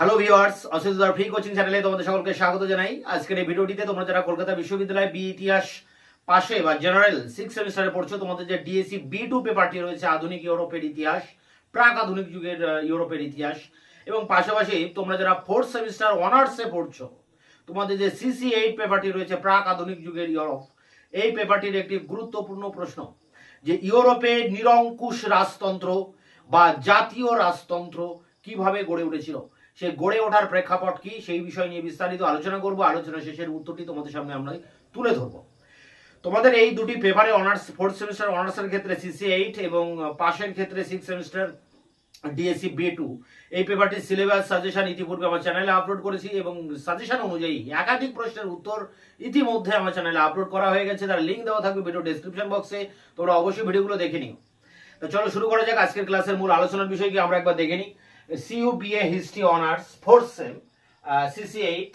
Hello viewers অসিদার free coaching চ্যানেলে তোমাদের সকলকে স্বাগত জানাই। আজকের এই ভিডিওটিতে তোমরা যারা কলকাতা বিশ্ববিদ্যালয় বি ইতিহাস পাশে বা জেনারেল সিক্স সেমিস্টারে পড়ছো, তোমাদের যে ডিএসসি বি টু পেপারটি রয়েছে আধুনিক ইউরোপের ইতিহাস, প্রাক আধুনিক যুগের ইউরোপের ইতিহাস এবং পাশাপাশি তোমরা যারা ফোর্থ সেমিস্টার অনার্সে পড়ছো, তোমাদের যে সিসি এইট পেপারটি রয়েছে প্রাক আধুনিক যুগের ইউরোপ, এই পেপারটির একটি গুরুত্বপূর্ণ প্রশ্ন, যে ইউরোপে নিরঙ্কুশ রাজতন্ত্র বা জাতীয় রাজতন্ত্র কীভাবে গড়ে উঠেছিল? সে গড়ে ওঠার প্রেক্ষাপট কি? সেই বিষয় নিয়ে বিস্তারিত আলোচনা করব। আলোচনা শেষের উত্তরটি তোমাদের সামনে আমরা তুলে ধরবো। তোমাদের এই দুটি পেপারে অনার্স ফোর্থ সেমিস্টার অনার্সের ক্ষেত্রে সিসি এইট এবং পাশের ক্ষেত্রে six semester DSC B two এই পেপারটির সিলেবাস সাজেশন ইতিপূর্বে আমার চ্যানেলে আপলোড করেছি এবং সাজেশন অনুযায়ী একাধিক প্রশ্নের উত্তর ইতিমধ্যে আমার চ্যানেলে আপলোড করা হয়ে গেছে। তার লিঙ্ক দেওয়া থাকবে ভিডিও ডেসক্রিপশন বক্সে তোমরা অবশ্যই ভিডিওগুলো দেখে নিও। তো চলো শুরু করা যাক। আজকের ক্লাসের মূল আলোচনার বিষয় কি আমরা একবার দেখে নিই। CU BA history honours fourth sem CC eight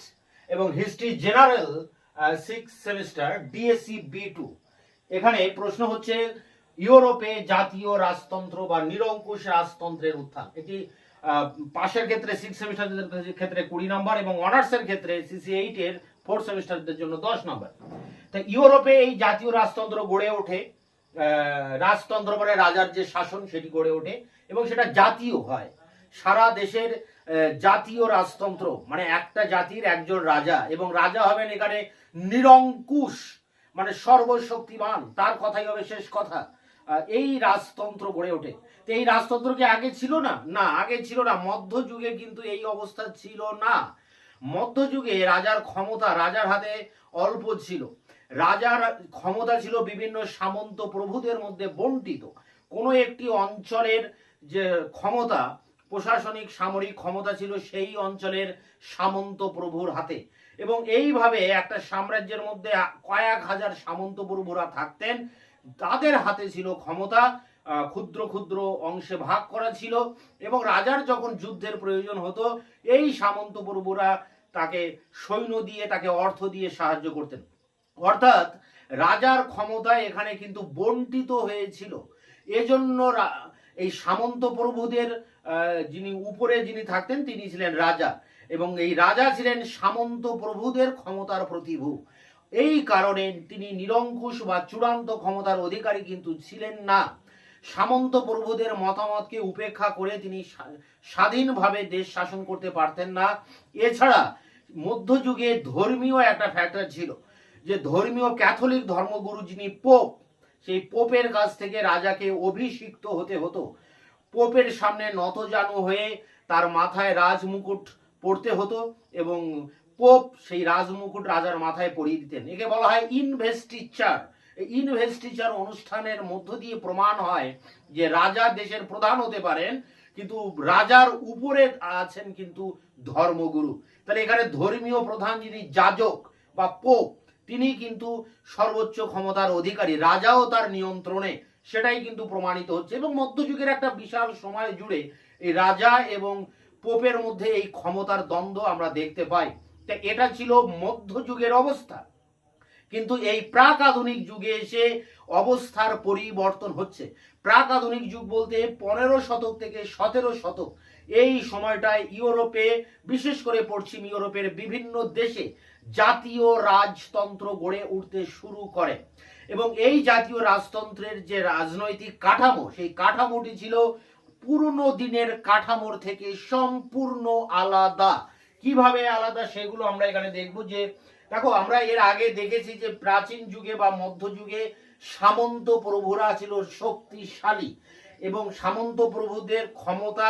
এবং history general six semester DSC B two এখানে প্রশ্ন হচ্ছে, ইউরোপে জাতীয় রাজতন্ত্র বা নিরঙ্কুশ রাজতন্ত্রের উত্থান। এটি পাশের ক্ষেত্রে সিক্স সেমিস্টারদের ক্ষেত্রে কুড়ি নম্বর এবং অনার্সের ক্ষেত্রে সিসি এইট এর ফোর্থ সেমিস্টারদের জন্য দশ নম্বর। তা ইউরোপে এই জাতীয় রাজতন্ত্র গড়ে ওঠে রাজতন্ত্র মানে রাজার যে শাসন সেটি গড়ে ওঠে এবং সেটা জাতীয় হয়। সারা দেশের জাতীয় রাজতন্ত্র মানে একটা জাতির একজন রাজা, এবং রাজা হবেন এখানে নিরঙ্কুশ মানে সর্বশক্তিমান, তার কথাই হবে শেষ কথা। এই রাজতন্ত্র গড়ে ওঠে। তো এই রাজতন্ত্র কি আগে ছিল না? না, আগে ছিল না। মধ্যযুগে কিন্তু এই অবস্থা ছিল না। মধ্যযুগে রাজার ক্ষমতা, রাজার হাতে অল্প ছিল। রাজার ক্ষমতা ছিল বিভিন্ন সামন্ত প্রভুদের মধ্যে বন্টিত কোনো একটি অঞ্চলের যে ক্ষমতা প্রশাসনিক, সামরিক ক্ষমতা ছিল সেই অঞ্চলের সামন্ত প্রভুর হাতে। এবং এইভাবে একটা সাম্রাজ্যের মধ্যে কয়েক হাজার সামন্ত প্রভুরা থাকতেন। তাদের হাতে ছিল ক্ষমতা ক্ষুদ্র ক্ষুদ্র অংশে ভাগ করা ছিল। এবং রাজার যখন যুদ্ধের প্রয়োজন হতো, এই সামন্ত প্রভুরা তাকে সৈন্য দিয়ে, তাকে অর্থ দিয়ে সাহায্য করতেন। অর্থাৎ রাজার ক্ষমতা এখানে কিন্তু বন্টিত হয়েছিল। এজন্য এই সামন্ত প্রভুদের যিনি উপরে যিনি থাকতেন, তিনি ছিলেন রাজা। এবং এই রাজা ছিলেন সামন্ত প্রভুদের ক্ষমতার প্রতিভু। এই কারণে তিনি নিরঙ্কুশ বা চূড়ান্ত ক্ষমতার অধিকারী কিন্তু ছিলেন না। সামন্ত প্রভুদের মতামতকে উপেক্ষা করে তিনি স্বাধীনভাবে দেশ শাসন করতে পারতেন না। এছাড়া মধ্যযুগে ধর্মীয় একটা ফ্যাক্টর ছিল, যে ধর্মীয় ক্যাথলিক ধর্মগুরু যিনি পোপ সেই পোপের কাছ থেকে রাজাকে অভিষিক্ত হতে হতো। পোপের সামনে নতজানু হয়ে তার মাথায় রাজমুকুট পরতে হতো এবং পোপ সেই রাজমুকুট রাজার মাথায় পরিয়ে দিতেন। একে বলা হয় ইনভেস্টিচার। ইনভেস্টিচার অনুষ্ঠানের মধ্য দিয়ে প্রমাণ হয় যে রাজা দেশের প্রধান হতে পারেন, কিন্তু রাজার উপরে আছেন কিন্তু ধর্মগুরু। তাহলে এখানে ধর্মীয় প্রধান যিনি যাজক বা পোপ তিনি কিন্তু সর্বোচ্চ ক্ষমতার অধিকারী, রাজাও তার নিয়ন্ত্রণে, সেটাই কিন্তু প্রমাণিত হচ্ছে। এবং মধ্যযুগের একটা বিশাল সময় জুড়ে এই রাজা এবং পোপের মধ্যে এই ক্ষমতার দ্বন্দ্ব আমরা দেখতে পাই। তা এটা ছিল মধ্যযুগের অবস্থা। কিন্তু এই প্রাক আধুনিক যুগে এসে অবস্থার পরিবর্তন হচ্ছে। প্রাক আধুনিক যুগ বলতে পনেরো শতক থেকে সতেরো শতক। এই সময়টায় ইউরোপে, বিশেষ করে পশ্চিম ইউরোপের বিভিন্ন দেশে জাতীয় রাজতন্ত্র গড়ে উঠতে শুরু করে। এবং এই জাতীয় রাজতন্ত্রের যে রাজনৈতিক কাঠামো, সেই কাঠামোটি ছিল পুরনো দিনের কাঠামোর থেকে সম্পূর্ণ আলাদা। কীভাবে আলাদা সেগুলো আমরা এখানে দেখব যে, দেখো, আমরা এর আগে দেখেছি যে প্রাচীন যুগে বা মধ্যযুগে সামন্ত প্রভুরা ছিল শক্তিশালী এবং সামন্ত প্রভুদের ক্ষমতা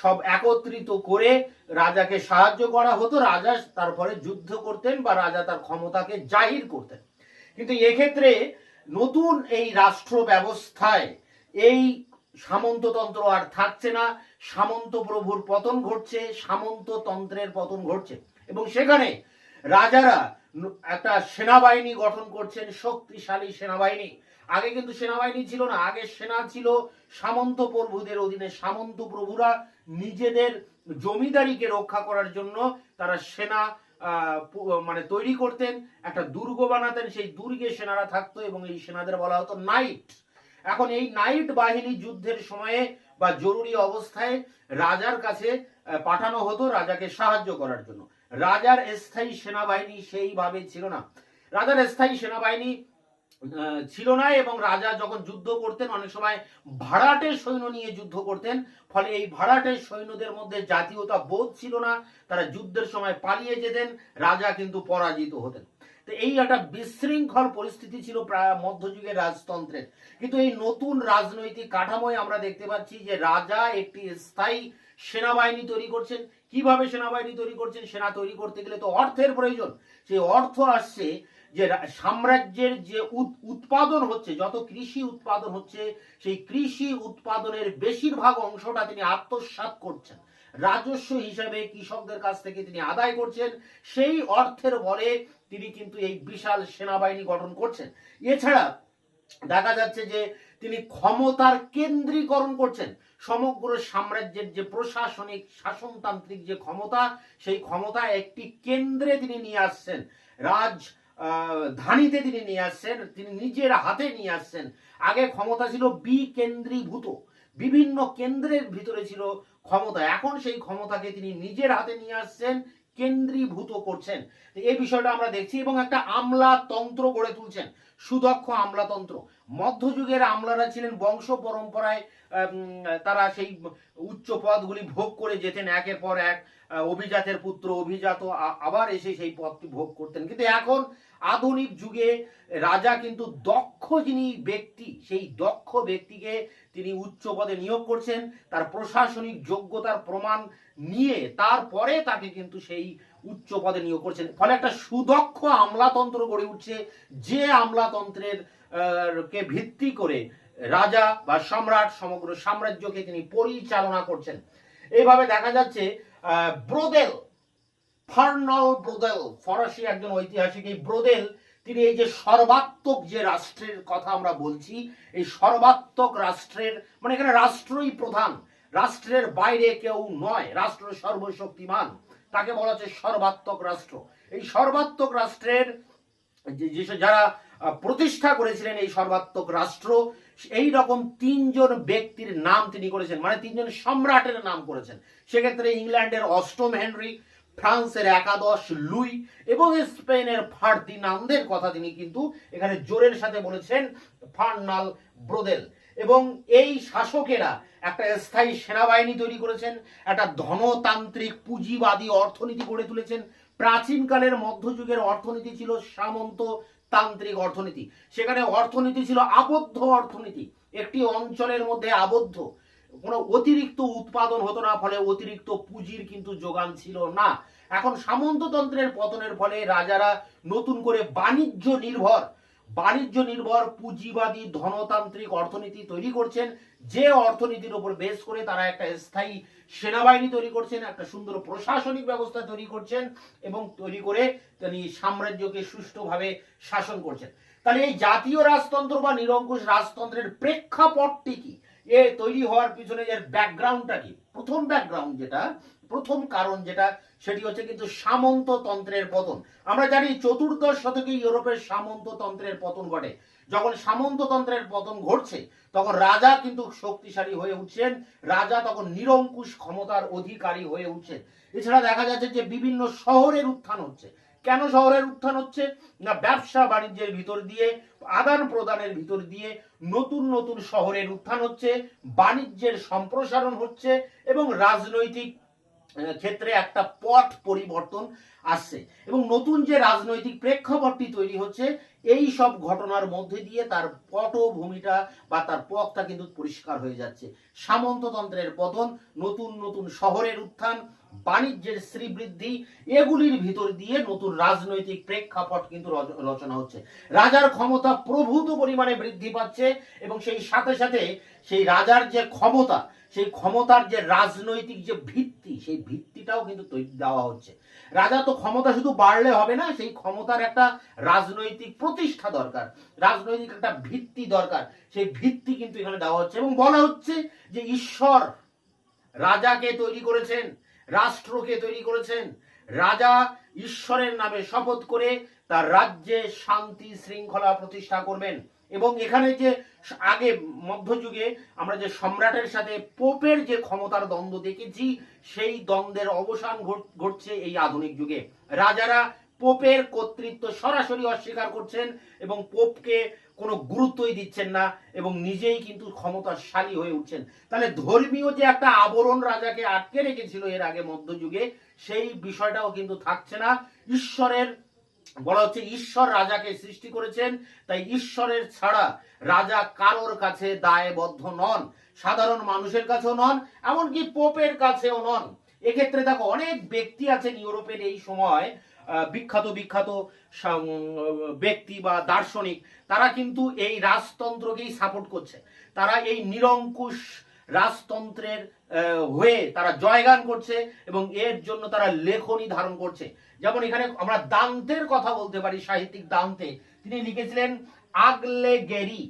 সব একত্রিত করে রাজাকে সাহায্য করা হতো। রাজা তারপরে যুদ্ধ করতেন বা রাজা তার ক্ষমতাকে জাহির করতেন। কিন্তু এক্ষেত্রে নতুন এই রাষ্ট্র ব্যবস্থায় এই সামন্ততন্ত্র আর থাকছে না। সামন্ত প্রভুর পতন ঘটছে সামন্ততন্ত্রের পতন ঘটছে। এবং সেখানে রাজারা একটা সেনাবাহিনী গঠন করছেন, শক্তিশালী সেনাবাহিনী। আগে কিন্তু সেনাবাহিনী ছিল না, আগে সেনা ছিল সামন্ত প্রভুদের অধীনে। সামন্ত প্রভুরা নিজেদের জমিদারিকে রক্ষা করার জন্য তারা সেনা মানে তৈরি করতেন, একটা দুর্গ বানাতেন। সেই দুর্গে সেনারা থাকতো এবং এই সেনাদের বলা হতো নাইট। এখন এই নাইট বাহিনী যুদ্ধের সময়ে বা জরুরি অবস্থায় রাজার কাছে পাঠানো হতো রাজাকে সাহায্য করার জন্য। রাজার স্থায়ী সেনাবাহিনী সেইভাবে ছিল না। রাজার স্থায়ী সেনাবাহিনী ছিল না এবং রাজা যখন যুদ্ধ করতেন, অনেক সময় ভাড়াটে সৈন্য নিয়ে যুদ্ধ করতেন। ফলে এই ভাড়াটে সৈন্যদের মধ্যে জাতীয়তা বোধ ছিল না। তারা যুদ্ধের সময় পালিয়ে যেতেন, রাজা কিন্তু পরাজিত হতেন। তো এই একটা বিশৃঙ্খল পরিস্থিতি ছিল প্রায় মধ্যযুগের রাজতন্ত্রের। কিন্তু এই নতুন রাজনৈতিক কাঠামোয় আমরা দেখতে পাচ্ছি যে রাজা একটি স্থায়ী সেনাবাহিনী তৈরি করছেন। কীভাবে সেনাবাহিনী তৈরি করছেন, সেনা তৈরি করতে গেলে তো অর্থের প্রয়োজন। সেই অর্থ আসছে যে সাম্রাজ্যের যে উৎ- উৎপাদন হচ্ছে, যত কৃষি উৎপাদন হচ্ছে, সেই কৃষি উৎপাদনের বেশিরভাগ অংশটা তিনি আত্মসাৎ করছেন। রাজস্ব হিসাবে কৃষকদের কাছ থেকে তিনি আদায় করছেন, সেই অর্থের বলে তিনি কিন্তু এই বিশাল সেনাবাহিনী গঠন করছেন। এছাড়া দেখা যাচ্ছে যে তিনি ক্ষমতার কেন্দ্রীকরণ করছেন। সমগ্র সাম্রাজ্যের যে প্রশাসনিক, শাসনতান্ত্রিক যে ক্ষমতা, সেই ক্ষমতা একটি কেন্দ্রে তিনি নিয়ে আসছেন। রাজ ধানীতে তিনি নিয়ে আসছেন, তিনি নিজের হাতে নিয়ে আসছেন। আগে ক্ষমতা ছিল বিকেন্দ্রীভূত। বিভিন্ন কেন্দ্রের ভিতরে ছিল ক্ষমতা। এখন সেই ক্ষমতাকে তিনি নিজের হাতে নিয়ে আসছেন, কেন্দ্রীভূত করছেন। এই বিষয়টা আমরা দেখছি এবং একটা আমলাতন্ত্র গড়ে তুলছেন। সুদক্ষ আমলাতন্ত্র। মধ্যযুগের আমলারা ছিলেন বংশ পরম্পরায় তারা সেই উচ্চ পদগুলি ভোগ করে যেতেন। একের পর এক অভিজাতের পুত্র অভিজাত আবার এসে সেই পদটি ভোগ করতেন। কিন্তু এখন আধুনিক যুগে রাজা কিন্তু দক্ষ যিনি ব্যক্তি, সেই দক্ষ ব্যক্তিকে তিনি উচ্চ পদে নিয়োগ করছেন। তার প্রশাসনিক যোগ্যতার প্রমাণ নিয়ে তারপরে তাকে কিন্তু সেই উচ্চ পদে নিয়োগ করছেন। ফলে একটা সুদক্ষ আমলাতন্ত্র গড়ে উঠছে। যে আমলাতন্ত্রের কে ভিত্তি করে রাজা বা সম্রাট, সমগ্র সাম্রাজ্যকে তিনি পরিচালনা করছেন। এইভাবে দেখা যাচ্ছে ব্রোদেল ফার্নল ব্রোদেল, ফরাসি একজন ঐতিহাসিক এই ব্রোদেল, তিনি এই যে সর্বাত্মক যে রাষ্ট্রের কথা আমরা বলছি, এই সর্বাত্মক রাষ্ট্রের মানে এখানে রাষ্ট্রই প্রধান, রাষ্ট্রের বাইরে কেউ নয়, রাষ্ট্র সর্বশক্তিমান, তাকে বলা হচ্ছে সর্বাত্মক রাষ্ট্র। এই সর্বাত্মক রাষ্ট্রের যেসব যারা প্রতিষ্ঠা করেছিলেন এই সর্বাত্মক রাষ্ট্র এই রকম তিনজন ব্যক্তির নাম তিনি করেছেন মানে তিনজন সম্রাটের নাম করেছেন। সেক্ষেত্রে ইংল্যান্ডের অষ্টম হেনরি ফ্রান্সের একাদশ লুই এবং স্পেনের ফার্দিনান্দের কথা তিনি কিন্তু এখানে জোরের সাথে বলেছেন, ফার্নাল ব্রোদেল। এবং এই শাসকেরা একটা স্থায়ী সেনাবাহিনী তৈরি করেছেন, একটা ধনতান্ত্রিক পুঁজিবাদী অর্থনীতি গড়ে তুলেছেন। প্রাচীনকালের মধ্যযুগের অর্থনীতি ছিল সামন্ত তান্ত্রিক অর্থনীতি। সেখানে অর্থনীতি ছিল আবদ্ধ অর্থনীতি। একটি অঞ্চলের মধ্যে আবদ্ধ। কোনো অতিরিক্ত উৎপাদন হতো না, ফলে অতিরিক্ত পুঁজির কিন্তু যোগান ছিল না। এখন সামন্ততন্ত্রের পতনের ফলে রাজারা নতুন করে বাণিজ্য নির্ভর বাণিজ্য নির্ভর পুঁজিবাদী ধনতান্ত্রিক অর্থনীতি তৈরি করছেন। যে অর্থনীতির উপর বেস করে তারা একটা স্থায়ী সেনাবাহিনী তৈরি করছেন, একটা সুন্দর প্রশাসনিক ব্যবস্থা তৈরি করছেন এবং তৈরি করে তিনি সাম্রাজ্যকে সুষ্ঠুভাবে শাসন করছেন। তাহলে এই জাতীয় রাজতন্ত্র বা নিরঙ্কুশ রাজতন্ত্রের প্রেক্ষাপটটি কি? এ তৈরি হওয়ার পিছনে এর ব্যাকগ্রাউন্ডটা কি? প্রথম ব্যাকগ্রাউন্ড যেটা, প্রথম কারণ যেটা, সেটি হচ্ছে কিন্তু সামন্ততন্ত্রের পতন। আমরা জানি চতুর্দশ শতকে ইউরোপের সামন্ততন্ত্রের পতন ঘটে। যখন সামন্ততন্ত্রের পতন ঘটছে, তখন রাজা কিন্তু শক্তিশালী হয়ে উঠছেন। রাজা তখন নিরঙ্কুশ ক্ষমতার অধিকারী হয়ে উঠছেন। এছাড়া দেখা যাচ্ছে যে বিভিন্ন শহরের উত্থান হচ্ছে। কেন শহরের উত্থান হচ্ছে? না, ব্যবসা বাণিজ্যের ভিতর দিয়ে, আদান প্রদানের ভিতর দিয়ে নতুন নতুন শহরের উত্থান হচ্ছে, বাণিজ্যের সম্প্রসারণ হচ্ছে এবং রাজনৈতিক ক্ষেত্রে একটা পথ পরিবর্তন আসছে। এবং নতুন যে রাজনৈতিক প্রেক্ষাপটটি তৈরি হচ্ছে, এই সব ঘটনার মধ্যে দিয়ে তার পটভূমিটা বা তার পথটা কিন্তু পরিষ্কার হয়ে যাচ্ছে। সামন্ততন্ত্রের পতন, নতুন নতুন শহরের উত্থান বাণিজ্যের শ্রীবৃদ্ধি এগুলির ভিতর দিয়ে নতুন রাজনৈতিক প্রেক্ষাপট কিন্তু রচনা হচ্ছে। রাজার ক্ষমতা প্রভূত পরিমাণে বৃদ্ধি পাচ্ছে এবং সেই সাথে সাথে সেই রাজার যে ক্ষমতা, সেই ক্ষমতার যে রাজনৈতিক যে ভিত্তি, সেই ভিত্তিটাও কিন্তু দেওয়া হচ্ছে। রাজা তো ক্ষমতা শুধু বাড়লে হবে না, সেই ক্ষমতার একটা রাজনৈতিক প্রতিষ্ঠা দরকার, রাজনৈতিক একটা ভিত্তি দরকার, সেই ভিত্তি কিন্তু এখানে দেওয়া হচ্ছে এবং বলা হচ্ছে যে ঈশ্বর রাজাকে তৈরি করেছেন। রাষ্ট্রকে তৈরি করেছেন। রাজা ঈশ্বরের নামে শপথ করে তার রাজ্যে শান্তি শৃঙ্খলা প্রতিষ্ঠা করবেন। এবং এখানে যে আগে মধ্যযুগে আমরা যে সম্রাটের সাথে পোপের যে ক্ষমতার দ্বন্দ্ব দেখেছি, সেই দ্বন্দ্বের অবসান ঘট- ঘটছে এই আধুনিক যুগে। রাজারা পোপের কর্তৃত্ব সরাসরি অস্বীকার করছেন এবং পোপকে কোনো গুরুত্বই দিচ্ছেন না এবং নিজেই কিন্তু ক্ষমতাশালী হয়ে উঠছেন। তাহলে ধর্মীয় যে একটা আবরণ রাজাকে আটকে রেখেছিল এর আগে মধ্যযুগে, সেই বিষয়টাও কিন্তু থাকছে না। ঈশ্বরের, বলা হচ্ছে ঈশ্বর রাজাকে সৃষ্টি করেছেন, তাই ঈশ্বরের ছাড়া রাজা কারোর কাছে দায়বদ্ধ নন, সাধারণ মানুষের কাছেও নন, এমনকি পোপের কাছেও নন। এক্ষেত্রে দেখো, অনেক ব্যক্তি আছেন ইউরোপের এই সময় বিখ্যাত বিখ্যাত ব্যক্তি বা দার্শনিক, তারা কিন্তু এই রাজতন্ত্রকেই সাপোর্ট করছে। তারা এই নিরঙ্কুশ রাজতন্ত্রের হয়ে তারা জয়গান করছে এবং এর জন্য তারা লেখনী ধারণ করছে। যেমন এখানে আমরা দান্তের কথা বলতে পারি, সাহিত্যিক দান্তে। তিনি লিখেছিলেন, আগলে গেরি।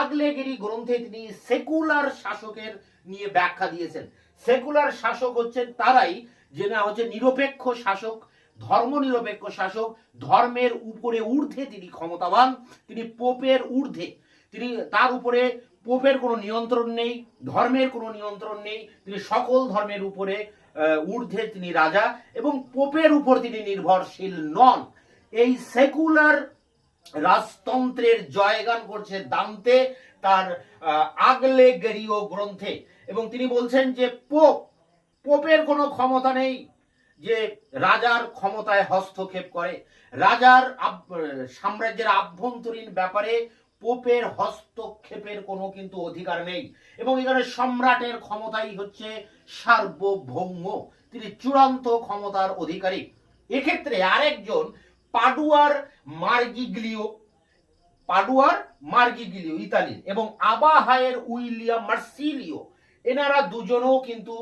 আগলে গেরি গ্রন্থে তিনি সেকুলার শাসকের নিয়ে ব্যাখ্যা দিয়েছেন। সেকুলার শাসক হচ্ছেন তারাই যে না হচ্ছে নিরপেক্ষ শাসক ধর্ম নিরপেক্ষ শাসক, ধর্মের উপরে ঊর্ধ্বে তিনি ক্ষমতাবান, তিনি পোপের ঊর্ধ্বে। তিনি তার উপরে পোপের কোনো নিয়ন্ত্রণ নেই, ধর্মের কোনো নিয়ন্ত্রণ নেই, তিনি সকল ধর্মের উপরে ঊর্ধ্বে তিনি রাজা এবং পোপের উপর তিনি নির্ভরশীল নন। এই সেকুলার রাজতন্ত্রের জয়গান করছে দান্তে, তার আগলে গেরিও গ্রন্থে। এবং তিনি বলছেন যে, পোপ, পোপের কোনো ক্ষমতা নেই যে রাজার ক্ষমতায় হস্তক্ষেপ করে, রাজার সাম্রাজ্যের আভ্যন্তরীণ ব্যাপারে পোপের হস্তক্ষেপের কোনো কিন্তু অধিকার নেই। এবং এখানে সম্রাটের ক্ষমতাই হচ্ছে সার্বভৌম, তিনি চূড়ান্ত ক্ষমতার অধিকারী। এক্ষেত্রে আরেকজন, পাডুয়ার মার্গিগ্লিও পাডুয়ার মার্গিগ্লিও, ইতালির, এবং আবাহায়ের উইলিয়াম মার্সিলিও, এনারা দুজনও কিন্তু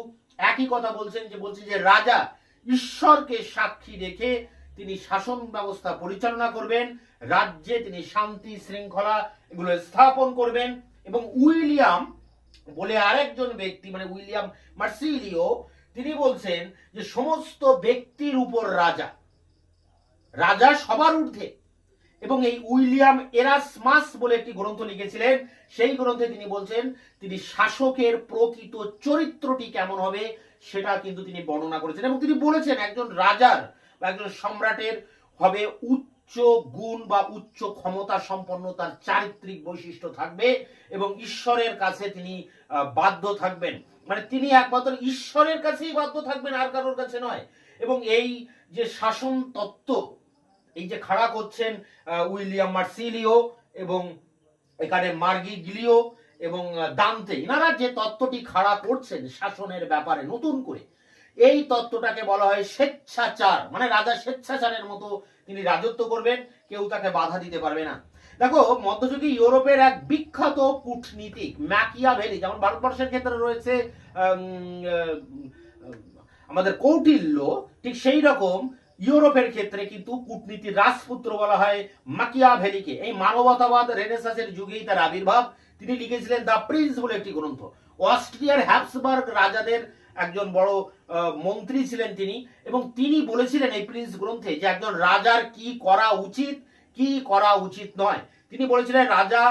একই কথা বলছেন যে, বলছে যে, রাজা ঈশ্বরকে সাক্ষী রেখে তিনি শাসন ব্যবস্থা পরিচালনা করবেন, রাজ্যে তিনি শান্তি শৃঙ্খলা এগুলো স্থাপন করবেন এবং উইলিয়াম বলে আরেকজন ব্যক্তি মানে উইলিয়াম মার্সিলিও, তিনি বলছেন যে সমস্ত ব্যক্তির উপর রাজা রাজা সবার ঊর্ধ্বে এবং এই উইলিয়াম এরাসমাস বলে একটি গ্রন্থ লিখেছিলেন, সেই গ্রন্থে তিনি বলছেন, তিনি শাসকের প্রকৃত চরিত্রটি কেমন হবে সেটা কিন্তু তিনি বর্ণনা করেছেন এবং তিনি বলেছেন একজন রাজার বা একজন সম্রাটের হবে উচ্চ গুণ বা উচ্চ ক্ষমতা সম্পন্ন তার চারিত্রিক বৈশিষ্ট্য থাকবে এবং ঈশ্বরের কাছে তিনি বাধ্য থাকবেন। মানে তিনি একমাত্র ঈশ্বরের কাছেই বাধ্য থাকবেন, আর কারোর কাছে নয়। এবং এই যে শাসন তত্ত্ব, এই যে খাড়া করছেন উইলিয়াম মার্সিলিও এবং এখানে মার্গি গিলিও এবং দান্তে এনারা যে তত্ত্বটি খাড়া করছেন শাসনের ব্যাপারে নতুন করে, এই তত্ত্বটাকে বলা হয় স্বেচ্ছাচার। মানে রাজা স্বেচ্ছাচারের মতো তিনি রাজত্ব করবেন, কেউ তাকে বাধা দিতে পারবে না। দেখো, মধ্যযুগী ইউরোপের এক বিখ্যাত কূটনীতিক, ম্যাকিয়াভেলি, যেমন ভারতবর্ষের ক্ষেত্রে রয়েছে আমাদের কৌটিল্য, ঠিক সেই রকম ইউরোপের ক্ষেত্রে কিন্তু কূটনীতির রাজপুত্র বলা হয় মাকিয়া মাকিয়াভেলিকে এই মানবতাবাদ, রেনেসাসের যুগেই তার আবির্ভাব। তিনি লিখেছিলেন দ্য প্রিন্স বলে একটি গ্রন্থ। অস্ট্রিয়ার হ্যাপসবার্গ রাজাদের একজন বড় মন্ত্রী ছিলেন তিনি এবং তিনি বলেছিলেন এই প্রিন্স গ্রন্থে যে একজন রাজার কি করা উচিত, কি করা উচিত নয়। তিনি বলেছিলেন, রাজা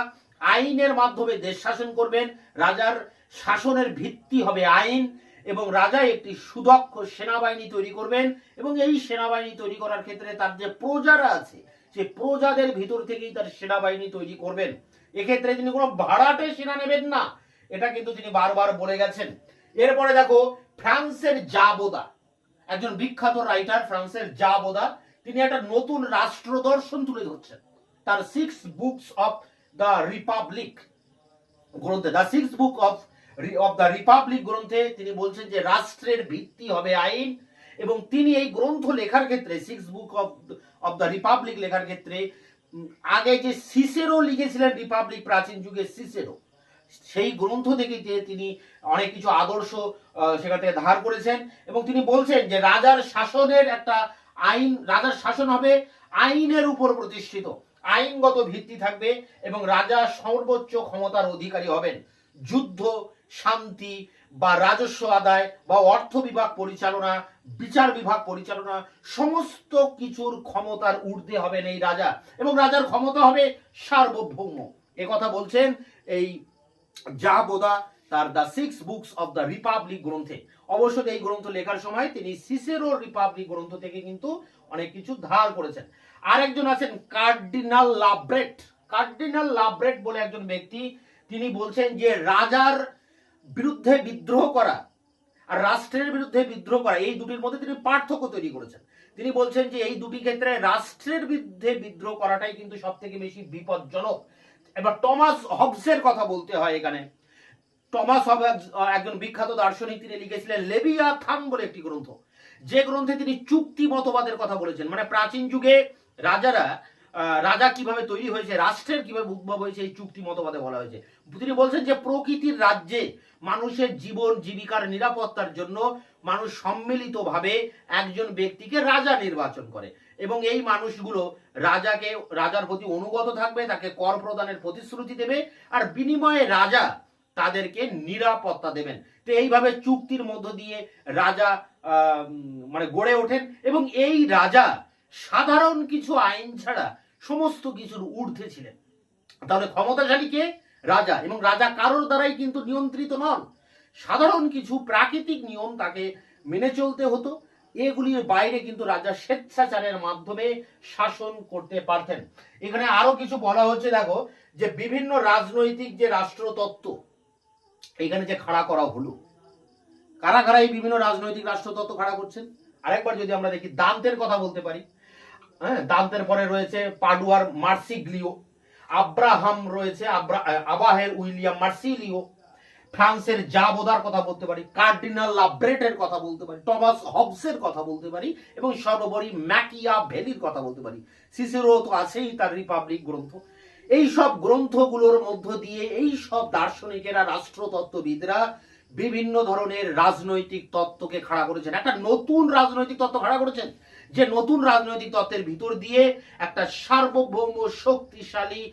আইনের মাধ্যমে দেশ শাসন করবেন, রাজার শাসনের ভিত্তি হবে আইন এবং রাজা একটি সুদক্ষ সেনাবাহিনী তৈরি করবেন এবং এই সেনাবাহিনী তৈরি করার ক্ষেত্রে তার যে প্রজারা আছে সেই প্রজাদের ভিতর থেকেই তার সেনাবাহিনী তৈরি করবেন। এক্ষেত্রে তিনি কোনো ভাড়াটে সেনা নেবেন না। এটা কিন্তু তিনি বারবার বলে গেছেন। এরপরে দেখো, ফ্রান্সের জাবোদা, একজন বিখ্যাত রাইটার ফ্রান্সের জাবোদা, তিনি একটা নতুন রাষ্ট্র দর্শন তুলে ধরছেন। তার six books of the Republic গ্রন্থে the six book of of the Republic গ্রন্থে তিনি বলছেন যে রাষ্ট্রের ভিত্তি হবে আইন এবং তিনি এই গ্রন্থ লেখার ক্ষেত্রে six book of of the Republic লেখার ক্ষেত্রে আগে যে সিসেরো লিখেছিলেন রিপাবলিক প্রাচীন যুগে সিসেরো, সেই গ্রন্থ থেকে যে তিনি অনেক কিছু আদর্শ সেখান থেকে ধার করেছেন এবং তিনি বলছেন যে রাজার শাসনের একটা আইন, রাজার শাসন হবে আইনের উপর প্রতিষ্ঠিত, আইনগত ভিত্তি থাকবে এবং রাজা সর্বোচ্চ ক্ষমতার অধিকারী হবেন, যুদ্ধ, শান্তি বা রাজস্ব আদায় বা অর্থ বিভাগ পরিচালনা, বিচার বিভাগ পরিচালনা, সমস্ত কিছুর ক্ষমতার ঊর্ধ্বে হবেন এই রাজা। এবং রাজার ক্ষমতা হবে সার্বভৌম। এ কথা বলছেন এই যা বোদা তার the six books of the Republic গ্রন্থে। অবশ্য এই গ্রন্থ লেখার সময় তিনি সিসেরো রিপাবলিক গ্রন্থ থেকে কিন্তু অনেক কিছু ধার করেছেন। আরেকজন আছেন কার্ডিনাল লাব্রেট। কার্ডিনাল লাব্রেট বলে একজন ব্যক্তি, তিনি বলছেন যে রাজার বিরুদ্ধে বিদ্রোহ করা আর রাষ্ট্রের বিরুদ্ধে বিদ্রোহ করা এই দুটির মধ্যে তিনি পার্থক্য তৈরি করেছেন। তিনি বলছেন যে এই দুটি ক্ষেত্রে রাষ্ট্রের বিরুদ্ধে বিদ্রোহ করাটাই কিন্তু সব থেকে বেশি বিপজ্জনক। এবার টমাস হবসের কথা বলতে হয় এখানে। টমাস আহ, একজন বিখ্যাত দার্শনিক তিনি লিখেছিলেন লেবিয়া থান বলে একটি গ্রন্থ। যে গ্রন্থে তিনি চুক্তি মতবাদের কথা বলেছেন মানে প্রাচীন যুগে রাজারা রাজা কীভাবে তৈরি হয়েছে রাষ্ট্রের কীভাবে উদ্ভব হয়েছে এই চুক্তি মতবাদে বলা হয়েছে। তিনি বলছেন যে প্রকৃতির রাজ্যে মানুষের জীবন, জীবিকার নিরাপত্তার জন্য মানুষ সম্মিলিতভাবে একজন ব্যক্তিকে রাজা নির্বাচন করে এবং এই মানুষগুলো রাজাকে, রাজার প্রতি অনুগত থাকবে, তাকে কর প্রদানের প্রতিশ্রুতি দেবে আর বিনিময়ে রাজা তাদেরকে নিরাপত্তা দেবেন। তো এইভাবে চুক্তির মধ্য দিয়ে রাজা মানে গড়ে ওঠেন এবং এই রাজা সাধারণ কিছু আইন ছাড়া সমস্ত কিছুর ঊর্ধ্বে ছিলেন। তাহলে ক্ষমতাশালী কে রাজা এবং রাজা কারোর দ্বারাই কিন্তু নিয়ন্ত্রিত নন। সাধারণ কিছু প্রাকৃতিক নিয়ম তাকে মেনে চলতে হতো। এগুলির বাইরে কিন্তু রাজা স্বেচ্ছাচারের মাধ্যমে শাসন করতে পারতেন। এখানে আরও কিছু বলা হচ্ছে দেখো, যে বিভিন্ন রাজনৈতিক যে রাষ্ট্রতত্ত্ব, এখানে যে খাড়া করা হলো। কারা কারা এই বিভিন্ন রাজনৈতিক রাষ্ট্রতত্ত্ব খাড়া করছেন? আরেকবার যদি আমরা দেখি, দান্তের কথা বলতে পারি। হ্যাঁ দান্তের পরে রয়েছে পাডুয়ার মার্সিগ্লিও। আব্রাহাম রয়েছে আবাহের উইলিয়াম মার্সিলিও। ফ্রান্সের জাবোদার কথা বলতে পারি, কার্ডিনাল লাব্রেটের কথা বলতে পারি, টমাস হবসের কথা বলতে পারি, এবং সর্বোপরি ম্যাকিয়া ভ্যালির কথা বলতে পারি। সিসেরো তো আছেই তার রিপাবলিক গ্রন্থ। এই সব গ্রন্থগুলোর মধ্য দিয়ে এই সব দার্শনিকেরা, রাষ্ট্রতত্ত্ববিদরা বিভিন্ন ধরনের রাজনৈতিক তত্ত্বকে খাড়া করেছেন। একটা নতুন রাজনৈতিক তত্ত্ব খাড়া করেছেন? যে নতুন রাজনৈতিক তত্ত্বের ভিতর দিয়ে একটা সার্বভৌম শক্তিশালী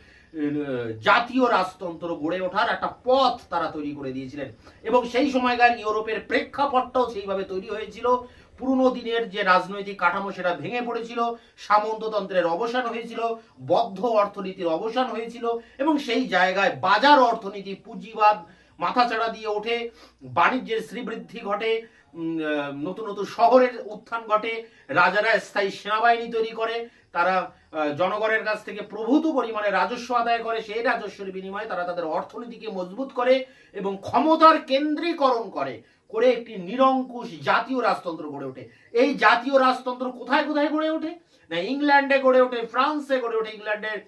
জাতীয় রাজতন্ত্র গড়ে ওঠার একটা পথ তারা তৈরি করে দিয়েছিলেন। এবং সেই সময়কার ইউরোপের প্রেক্ষাপটটাও সেইভাবে তৈরি হয়েছিল। পুরনো দিনের যে রাজনৈতিক কাঠামো সেটা ভেঙে পড়েছিল, সামন্ততন্ত্রের অবসান হয়েছিল, বদ্ধ অর্থনীতির অবসান হয়েছিল, এবং সেই জায়গায় বাজার অর্থনীতি পুঁজিবাদ মাথাচাড়া দিয়ে ওঠে, বাণিজ্যের শ্রীবৃদ্ধি ঘটে নতুন নতুন শহরের উত্থান ঘটে, রাজারা স্থায়ী সেনাবাহিনী তৈরি করে, তারা জনগণের কাছ থেকে প্রভূত পরিমাণে রাজস্ব আদায় করে, সেই রাজস্বের বিনিময়ে তারা তাদের অর্থনীতিকে মজবুত করে এবং ক্ষমতার কেন্দ্রীকরণ করে করে একটি নিরঙ্কুশ জাতীয় রাজতন্ত্র গড়ে ওঠে। এই জাতীয় রাজতন্ত্র কোথায় কোথায় গড়ে ওঠে? না, ইংল্যান্ডে গড়ে ওঠে, ফ্রান্সে গড়ে ওঠে, ইংল্যান্ডের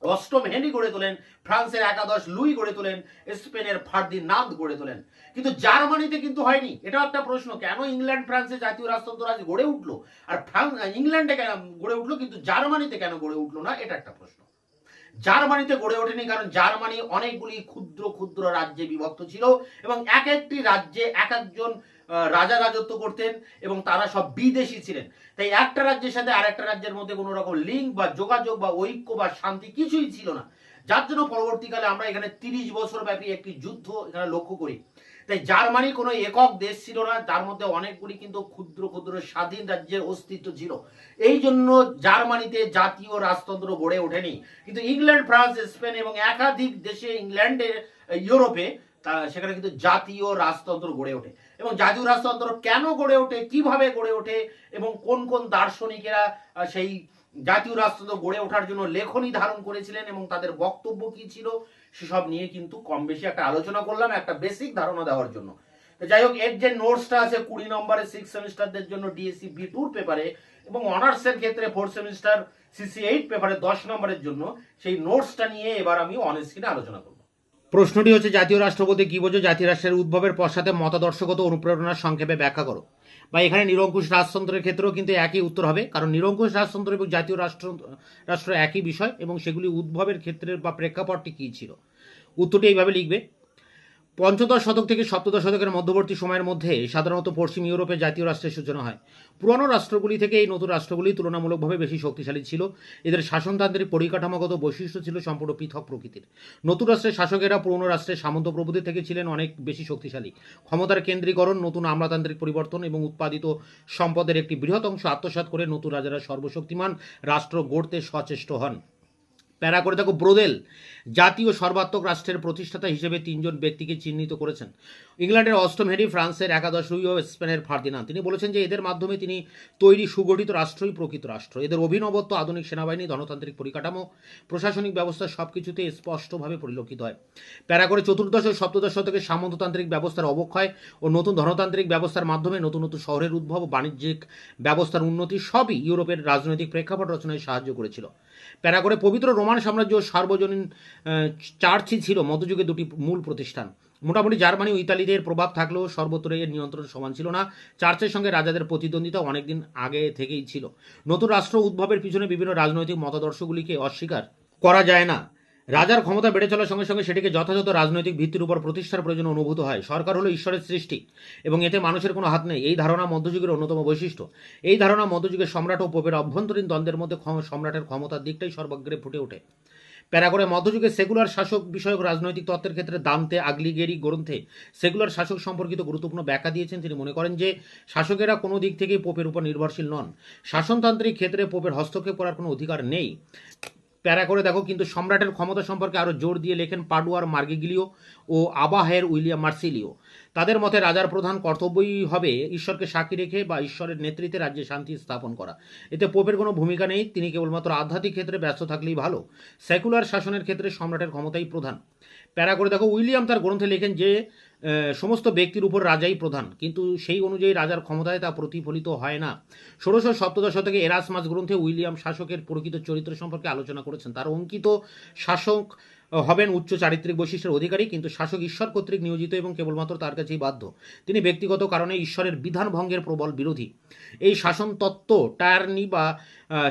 অষ্টম হেনরি গড়ে তোলেন, ফ্রান্সের একাদশ লুই গড়ে তোলেন, স্পেনের ফার্দিনান্দ গড়ে তোলেন। কিন্তু জার্মানিতে কিন্তু হয়নি। এটা একটা প্রশ্ন, কেন ইংল্যান্ড ফ্রান্সে জাতীয় রাজতন্ত্র আজ গড়ে উঠল? আর ফ্রান্স, ইংল্যান্ডে কেন গড়ে উঠল, কিন্তু জার্মানিতে কেন গড়ে উঠল না? এটা একটা প্রশ্ন। জার্মানিতে গড়ে ওঠেনি, কারণ জার্মানি অনেকগুলি ক্ষুদ্র ক্ষুদ্র রাজ্যে বিভক্ত ছিল এবং এক একটি রাজ্যে এক একজন রাজা রাজত্ব করতেন এবং তারা সব বিদেশি ছিলেন। তাই একটা রাজ্যের সাথে আর একটা রাজ্যের মধ্যে কোনো রকম লিঙ্ক বা যোগাযোগ বা ঐক্য বা শান্তি কিছুই ছিল না। যার জন্য পরবর্তীকালে আমরা এখানে তিরিশ বছর ব্যাপী একটি যুদ্ধ এখানে লক্ষ্য করি। তাই জার্মানি কোনো একক দেশ ছিল না, তার মধ্যে অনেকগুলি কিন্তু ক্ষুদ্র ক্ষুদ্র স্বাধীন রাজ্যের অস্তিত্ব ছিল। এই জন্য জার্মানিতে জাতীয় রাজতন্ত্র গড়ে ওঠেনি। কিন্তু ইংল্যান্ড, ফ্রান্স, স্পেন এবং একাধিক দেশে ইংল্যান্ডে ইউরোপে তা, সেখানে কিন্তু জাতীয় রাজতন্ত্র গড়ে ওঠে। এবং জাতীয় রাজতন্ত্র কেন গড়ে ওঠে, কীভাবে গড়ে ওঠে এবং কোন কোন দার্শনিকেরা সেই জাতীয় রাজতন্ত্র গড়ে ওঠার জন্য লেখনী ধারণ করেছিলেন এবং তাদের বক্তব্য কি ছিল সেসব নিয়ে কিন্তু কম বেশি একটা আলোচনা করলাম, একটা বেসিক ধারণা দেওয়ার জন্য। যাই হোক, এর যে নোটসটা আছে কুড়ি নম্বরে সিক্স সেমিস্টারদের জন্য ডিএসসি বি টুর পেপারে এবং অনার্সের ক্ষেত্রে ফোর্থ সেমিস্টার সিসি এইট পেপারে দশ নম্বরের জন্য, সেই নোটসটা নিয়ে এবার আমি অন স্ক্রিনে আলোচনা করব। প্রশ্নটি হচ্ছে, জাতীয় রাষ্ট্র বলতে কি বোঝো জাতীয় রাষ্ট্রের উদ্ভবের পশ্চাতে মতাদর্শগত অনুপ্রেরণার সংক্ষেপে ব্যাখ্যা করো। বা এখানে নিরঙ্কুশ রাজতন্ত্রের ক্ষেত্রেও কিন্তু একই উত্তর হবে, কারণ নিরঙ্কুশ রাজতন্ত্র এবং জাতীয় রাষ্ট্র রাষ্ট্র একই বিষয় এবং সেগুলি উদ্ভবের ক্ষেত্রের বা প্রেক্ষাপটটি কী ছিল? উত্তরটি এইভাবে লিখবে পঞ্চদশ শতক থেকে সপ্তদশ শতকের মধ্যবর্তী সময়ের মধ্যে সাধারণত পশ্চিম ইউরোপে জাতীয় রাষ্ট্রের সূচনা হয়। পুরনো রাষ্ট্রগুলি থেকে এই নতুন রাষ্ট্রগুলি তুলনামূলকভাবে বেশি শক্তিশালী ছিল। এদের শাসনতান্ত্রিক পরিকাঠামোগত বৈশিষ্ট্য ছিল সম্পূর্ণ পৃথক প্রকৃতির। নতুন রাষ্ট্রের শাসকেরা পুরনো রাষ্ট্রের সামন্ত প্রভুদের থেকে ছিলেন অনেক বেশি শক্তিশালী। ক্ষমতার কেন্দ্রীকরণ, নতুন আমলাতান্ত্রিক পরিবর্তন এবং উৎপাদিত সম্পদের একটি বৃহৎ অংশ আত্মসাৎ করে নতুন রাজারা সর্বশক্তিমান রাষ্ট্র গড়তে সচেষ্ট হন। প্যারা করে দেখো, ব্রোদেল, জাতীয় সর্বাত্মক রাষ্ট্রের প্রতিষ্ঠাতা হিসেবে তিনজন ব্যক্তিকে চিহ্নিত করেছেন। ইংল্যান্ডের অষ্টম হেরি ফ্রান্সের একাদশ লুই ও স্পেনের ফার্দিনান্দ। তিনি বলেছেন যে এদের মাধ্যমে তিনি তৈরি সুগঠিত রাষ্ট্রই প্রকৃত রাষ্ট্র। এদের অভিনবত্ব, আধুনিক সেনাবাহিনী, গণতান্ত্রিক পরিকাঠামো, প্রশাসনিক ব্যবস্থা সব কিছুতে স্পষ্টভাবে পরিলক্ষিত হয়। প্যারা করে চতুর্দশ ও সপ্তদশ শতকে সামন্ততান্ত্রিক ব্যবস্থার অবক্ষয় ও নতুন ধনতান্ত্রিক ব্যবস্থার মাধ্যমে নতুন নতুন শহরের উদ্ভব ও বাণিজ্যিক ব্যবস্থার উন্নতি সবই ইউরোপের রাজনৈতিক প্রেক্ষাপট রচনায় সাহায্য করেছিল। প্যারা করে পবিত্র রোমান সাম্রাজ্য সার্বজনীন চার্চই ছিল মধ্যযুগে দুটি মূল প্রতিষ্ঠান। মোটামুটি জার্মানি ও ইতালিদের প্রভাব থাকলেও সর্বত্র এর নিয়ন্ত্রণ সমান ছিল না। চার্চের সঙ্গে রাজাদের প্রতিদ্বন্দ্বিতা অনেকদিন আগে থেকেই ছিল। নতুন রাষ্ট্র উদ্ভবের পিছনে বিভিন্ন রাজনৈতিক মতাদর্শগুলিকে অস্বীকার করা যায় না। রাজার ক্ষমতা বেড়ে চলার সঙ্গে সঙ্গে সেটিকে যথাযথ রাজনৈতিক ভিত্তির উপর প্রতিষ্ঠার প্রয়োজন অনুভূত হয়। সরকার হলো ঈশ্বরের সৃষ্টি এবং এতে মানুষের কোনো হাত নেই। এই ধারণা মধ্যযুগের অন্যতম বৈশিষ্ট্য। এই ধারণা মধ্যযুগের সম্রাট ও পোপের অভ্যন্তরীণ দ্বন্দ্বের মধ্যে সম্রাটের ক্ষমতার দিকটাই সর্বাগ্রে ফুটে ওঠে। প্যারা করে মধ্যযুগে সেকুলার শাসক বিষয়ক রাজনৈতিক তত্ত্বের ক্ষেত্রে দান্তে, আগলিগেরি, গ্রন্থে সেকুলার শাসক সম্পর্কিত গুরুত্বপূর্ণ ব্যাখ্যা দিয়েছেন তিনি। মনে করেন যে শাসকেরা কোনো দিক থেকেই পোপের উপর নির্ভরশীল নন। শাসনতান্ত্রিক ক্ষেত্রে পোপের হস্তক্ষেপ করার কোনো অধিকার নেই। প্যারা করে দেখো, কিন্তু সম্রাটের ক্ষমতা সম্পর্কে আরও জোর দিয়ে লেখেন পাডুয়ার মার্গেগিলিও ও আবাহের উইলিয়াম মার্সিলিও। তাদের মতে রাজার প্রধান কর্তব্যই হবে ঈশ্বরকে সাক্ষী রেখে বা ঈশ্বরের নেতৃত্বে রাজ্যে শান্তি স্থাপন করা। এতে পোপের কোনো ভূমিকা নেই, তিনি কেবলমাত্র আধ্যাত্মিক ক্ষেত্রে ব্যস্ত থাকলেই ভালো। সেকুলার শাসনের ক্ষেত্রে সম্রাটের ক্ষমতাই প্রধান। প্যারা করে দেখো, উইলিয়াম তার গ্রন্থে লেখেন যে সমস্ত ব্যক্তির উপর রাজাই প্রধান। কিন্তু সেই অনুযায়ী রাজার ক্ষমতায় তা প্রতিফলিত হয় না। ষোড়শ সপ্তদশ শতকে এরাসমাস গ্রন্থে উইলিয়াম শাসকের প্রকৃত চরিত্র সম্পর্কে আলোচনা করেছেন। তার অঙ্কিত শাসক হবেন উচ্চ চারিত্রিক বৈশিষ্ট্যের অধিকারী, কিন্তু শাসক ঈশ্বর কর্তৃক নিয়োজিত এবং কেবলমাত্র তার কাছেই বাধ্য। তিনি ব্যক্তিগত কারণে ঈশ্বরের বিধান ভঙ্গের প্রবল বিরোধী। এই শাসন তত্ত্ব, টায়ারনি বা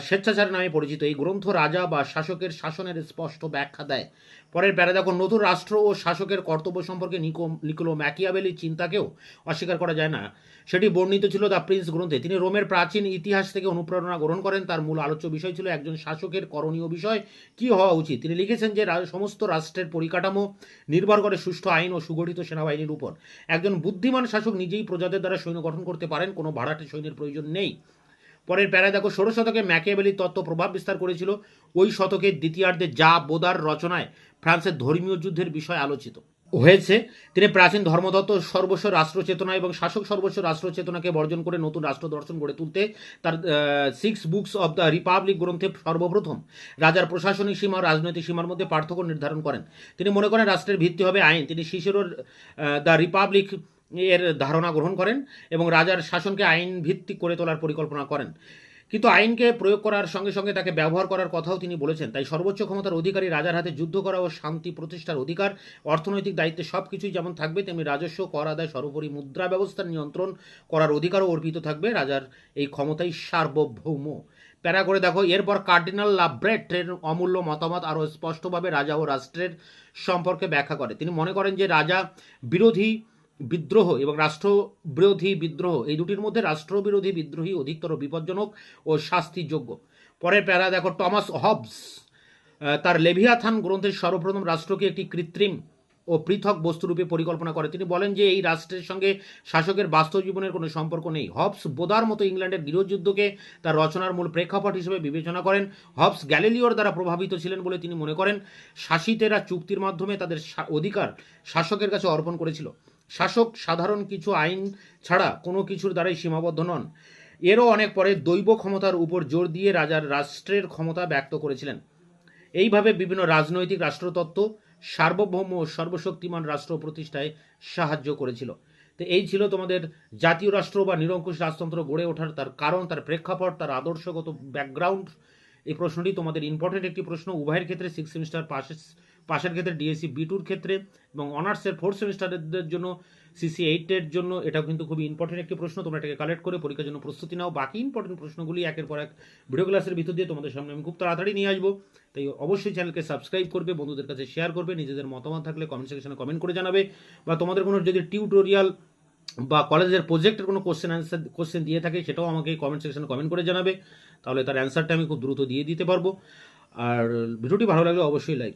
স্বেচ্ছাচার নামে পরিচিত। এই গ্রন্থ রাজা বা শাসকের শাসনের স্পষ্ট ব্যাখ্যা দেয়। পরের প্যারা দেখো নতুন রাষ্ট্র ও শাসকের কর্তব্য সম্পর্কে নিকো নিকোলো ম্যাকিয়াবেলির চিন্তাকেও অস্বীকার করা যায় না। সেটি বর্ণিত ছিল দ্য প্রিন্স গ্রন্থে। তিনি রোমের প্রাচীন ইতিহাস থেকে অনুপ্রেরণা গ্রহণ করেন। তার মূল আলোচ্য বিষয় ছিল একজন শাসকের করণীয় বিষয়। কি হওয়া উচিত? তিনি লিখেছেন যে সমস্ত রাষ্ট্রের পরিকাঠামো নির্ভর করে সুষ্ঠু আইন ও সুগঠিত সেনাবাহিনীর উপর। একজন বুদ্ধিমান শাসক নিজেই প্রজাদের দ্বারা সৈন্য গঠন করতে পারেন। কোনো ভাড়াটে সৈন্যের প্রয়োজন নেই। পরের প্যারায় দেখো, ষোড়শ শতকে ম্যাকিয়াবেলির তত্ত্ব প্রভাব বিস্তার করেছিল। ওই শতকের দ্বিতীয়ার্ধে যা বোদার রচনায় ফ্রান্সের ধর্মীয় যুদ্ধের বিষয় আলোচিত। হয়েছে, তিনি প্রাচীন ধর্মতত্ত্ব, সর্বস্ব রাষ্ট্র চেতনা এবং শাসক সর্বস্ব রাষ্ট্র চেতনাকে বর্জন করে নতুন রাষ্ট্র দর্শন গড়ে তুলতে তার six books of the Republic গ্রন্থে সর্বপ্রথম রাজার প্রশাসনিক সীমা ও রাজনৈতিক সীমার মধ্যে পার্থক্য নির্ধারণ করেন। তিনি মনে করেন রাষ্ট্রের ভিত্তি হবে আইন। তিনি শিশিরোর দ্য রিপাবলিক এর ধারণা গ্রহণ করেন এবং রাজার শাসনকে আইন ভিত্তিক করে তোলার পরিকল্পনা করেন। কিন্তু আইনকে প্রয়োগ করার সঙ্গে সঙ্গে তাকে ব্যবহার করার কথাও তিনি বলেছেন। তাই সর্বোচ্চ ক্ষমতার অধিকারী রাজার হাতে যুদ্ধ করা ও শান্তি প্রতিষ্ঠার অধিকার, অর্থনৈতিক দায়িত্বে সব কিছুই যেমন থাকবে, তেমনি রাজস্ব, কর আদায়, সর্বোপরি মুদ্রা ব্যবস্থার নিয়ন্ত্রণ করার অধিকারও অর্পিত থাকবে রাজার এই ক্ষমতাই সার্বভৌম। প্যারা করে দেখো, এরপর কার্ডিনাল লাব্রেটের অমূল্য মতামত আরও স্পষ্টভাবে রাজা ও রাষ্ট্রের সম্পর্কে ব্যাখ্যা করে। তিনি মনে করেন যে রাজা বিরোধী বিদ্রোহ এবং রাষ্ট্রবিরোধী বিদ্রোহ, এই দুটির মধ্যে রাষ্ট্রবিরোধী বিদ্রোহী অধিকতর বিপজ্জনক ও শাস্তিযোগ্য। পরের প্যারা দেখো, টমাস হবস। তার লেভিয়াথান গ্রন্থের সর্বপ্রথম রাষ্ট্রকে একটি কৃত্রিম ও পৃথক বস্তুরূপে পরিকল্পনা করে। তিনি বলেন যে, এই রাষ্ট্রের সঙ্গে শাসকের বাস্তব জীবনের কোনো সম্পর্ক নেই। হবস বোদার মতো ইংল্যান্ডের গৃহযুদ্ধকে তার রচনার মূল প্রেক্ষাপট হিসেবে বিবেচনা করেন। হবস গ্যালিলিওর দ্বারা প্রভাবিত ছিলেন বলে তিনি মনে করেন। শাসিতেরা চুক্তির মাধ্যমে তাদের অধিকার শাসকের কাছে অর্পণ করেছিল। শাসক সাধারণ কিছু আইন ছাড়া কোনো কিছুর দ্বারাই সীমাবদ্ধ নন। এরও অনেক পরে দৈব ক্ষমতার উপর জোর দিয়ে রাজার রাষ্ট্রের ক্ষমতা ব্যক্ত করেছিলেন। এইভাবে বিভিন্ন রাজনৈতিক রাষ্ট্রতত্ত্ব, সার্বভৌম ও সর্বশক্তিমান রাষ্ট্র প্রতিষ্ঠায় সাহায্য করেছিল। তো এই ছিল তোমাদের জাতীয় রাষ্ট্র বা নিরঙ্কুশ রাজতন্ত্র গড়ে ওঠার তার কারণ, তার প্রেক্ষাপট, তার আদর্শগত ব্যাকগ্রাউন্ড এই প্রশ্নটি তোমাদের ইম্পর্টেন্ট একটি প্রশ্ন। উভয়ের ক্ষেত্রে সিক্স সেমিস্টার পাশের পাশের ক্ষেত্রে ডিএসসি বি টুর ক্ষেত্রে এবং অনার্সের ফোর্থ সেমিস্টারদের জন্য সিসি এইটের জন্য এটা কিন্তু খুবই ইম্পর্টেন্ট একটি প্রশ্ন। তোমরা এটাকে কালেক্ট করে পরীক্ষার জন্য প্রস্তুতি নাও। বাকি ইম্পর্টেন্ট প্রশ্নগুলি একের পর এক ভিডিও ক্লাসের ভিতর দিয়ে তোমাদের সামনে আমি খুব তাড়াতাড়ি নিয়ে আসব। তাই অবশ্যই চ্যানেলকে সাবস্ক্রাইব করবে, বন্ধুদের কাছে শেয়ার করবে, নিজেদের মতামত থাকলে কমেন্ট সেকশনে কমেন্ট করে জানাবে বা তোমাদের কোনো যদি টিউটোরিয়াল বা কলেজের প্রজেক্টের কোনো কোশ্চেন অ্যান্সার কোশ্চেন দিয়ে থাকে, সেটাও আমাকে কমেন্ট সেকশনে কমেন্ট করে জানাবে। তাহলে তার অ্যান্সারটা আমি খুব দ্রুত দিয়ে দিতে পারব। আর ভিডিওটি ভালো লাগলে অবশ্যই লাইক